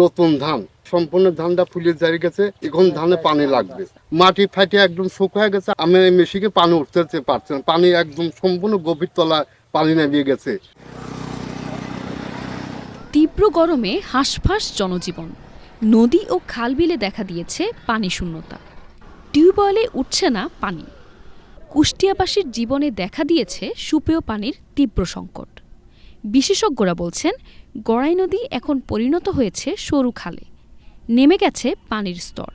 নতুন ধান সম্পূর্ণ ধানটা ফুলে জারি গেছে এখন ধানে পানি লাগবে। মাটি ফাটে একদম শুকায় গেছে আমি এই মেশিকে পানি উঠতে পারছি না পানি একদম সম্পূর্ণ গভীর তলা পানি নামিয়ে গেছে। তীব্র গরমে হাঁসফাঁস জনজীবন। নদী ও খালবিলে দেখা দিয়েছে পানি শূন্যতা। টিউবওয়েলে উঠছে না পানি। কুষ্টিয়াবাসীর জীবনে দেখা দিয়েছে সুপেয় পানির তীব্র সংকট। বিশেষজ্ঞরা বলছেন, গড়াই নদী এখন পরিণত হয়েছে সরু খালে। নেমে গেছে পানির স্তর।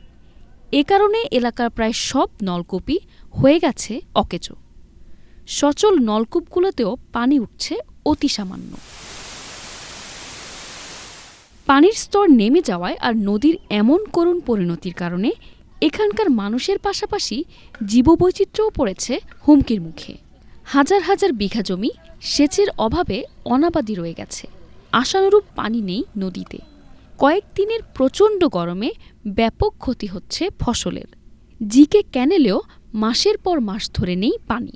এ কারণে এলাকার প্রায় সব নলকূপই হয়ে গেছে অকেচো সচল নলকূপগুলোতেও পানি উঠছে অতি সামান্য। পানির স্তর নেমে যাওয়ায় আর নদীর এমন করুণ পরিণতির কারণে এখানকার মানুষের পাশাপাশি জীববৈচিত্র্যও পড়েছে হুমকির মুখে। হাজার হাজার বিঘা জমি সেচের অভাবে অনাবাদি রয়ে গেছে। আশানুরূপ পানি নেই নদীতে। কয়েকদিনের প্রচণ্ড গরমে ব্যাপক ক্ষতি হচ্ছে ফসলের। জিকে ক্যানেলেও মাসের পর মাস ধরে নেই পানি।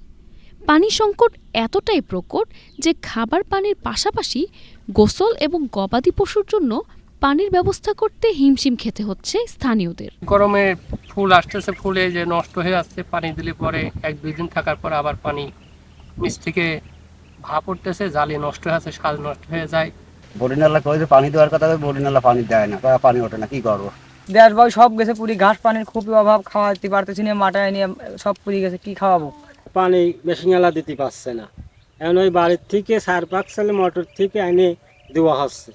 পানি সংকট এতটাই প্রকট যে খাবার পানির পাশাপাশি গোসল এবং গবাদি পশুর জন্য পানির ব্যবস্থা করতে হিমশিম খেতে হচ্ছে স্থানীয়দের। গরমে ফুল আসতেছে, ফুলে যে নষ্ট হয়ে আসছে, পানি দিলে পরে এক দুই দিন থাকার পর আবার পানি নিচ থেকে ভাপ উঠতেছে জালি নষ্ট হয়ে যাচ্ছে সাজ নষ্ট হয়ে যায়। বরিনালা কই যে পানি দেওয়ার কথা বরিনালা পানি দেয় না। কয় পানি ওঠে না কি করব? দেশ ভাই সব গেছে পুরি। ঘাস পানির খুবই অভাব খাওয়াতে পারতেছি না মাটায় নিয়ে সব পুরি গেছে কি খাওয়াবো? পানি মেশিনওয়ালা দিতে পারছে না। এখন ওই বাড়ির থেকে সার পাক সালে মোটর থেকে এনে দেওয়া হচ্ছে।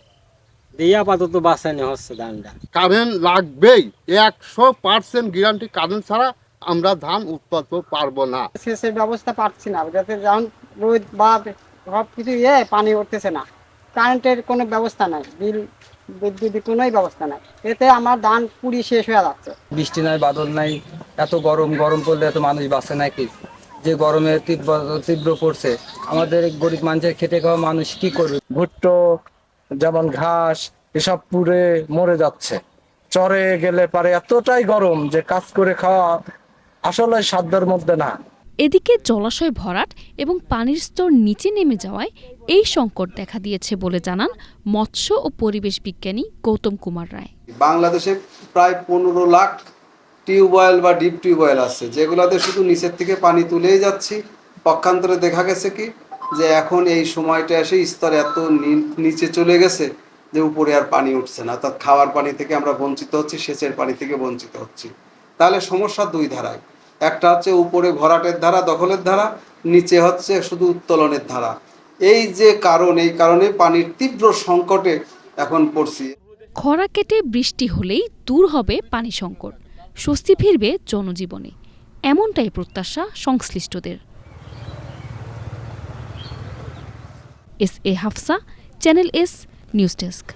দিয়ে আপাতত বাঁচানো হচ্ছে ধানটা। কারেন্ট লাগবেই। একশো পার্সেন্ট গ্যারান্টি কারেন্ট ছাড়া আমরা ধান উৎপাদন পারব না। সেচের ব্যবস্থা পাচ্ছি না। যাতে যেমন রোদ বা সব কিছু ইয়ে পানি উঠতেছে না। কারেন্টের কোনো ব্যবস্থা নাই বিল বিদ্যুৎ কোনোই ব্যবস্থা নাই। এতে আমার ধান পুরি শেষ হয়ে যাচ্ছে। বৃষ্টি নাই বাদল নাই এত গরম গরম পড়লে এত মানুষ বাঁচে নাকি যে গরমে তীব্র তীব্র পড়ছে। আমাদের গরিব মানুষের খেটে খাওয়া মানুষ কি করবে? ভুট্টো যেমন ঘাস এসব পুড়ে মরে যাচ্ছে। চরে গেলে পারে এতটাই গরম যে কাজ করে খাওয়া আসলে সাধ্যের মধ্যে না। এদিকে জলাশয় ভরাট এবং পানির স্তর নিচে নেমে যাওয়ায় এই সংকট দেখা দিয়েছে বলে জানান মৎস্য ও পরিবেশ বিজ্ঞানী গৌতম কুমার রায়। বাংলাদেশে প্রায় পনেরো লাখ টিউবওয়েল বা ডিপ টিউবওয়েল আছে যেগুলোতে শুধু নিচের থেকে পানি তুলেই যাচ্ছি। পক্ষান্তরে দেখা গেছে কি যে এখন এই সময়টা এসে স্তর এত নি- নিচে চলে গেছে যে উপরে আর পানি উঠছে না। অর্থাৎ খাওয়ার পানি থেকে আমরা বঞ্চিত হচ্ছি সেচের পানি থেকে বঞ্চিত হচ্ছি। তাহলে সমস্যা দুই ধারায়। একটা হচ্ছে উপরে ভরাটের ধারা, দখলের ধারা, নিচে হচ্ছে শুধু উত্তোলনের ধারা। এই যে কারণ, এই কারণে পানির তীব্র সংকটে এখন পড়ছি। খরা কেটে বৃষ্টি হলেই দূর হবে পানি সংকট। স্বস্তি ফিরবে জনজীবনে। এমনটাই প্রত্যাশা সংশ্লিষ্টদের। S A Hafsa, channel S, news desk.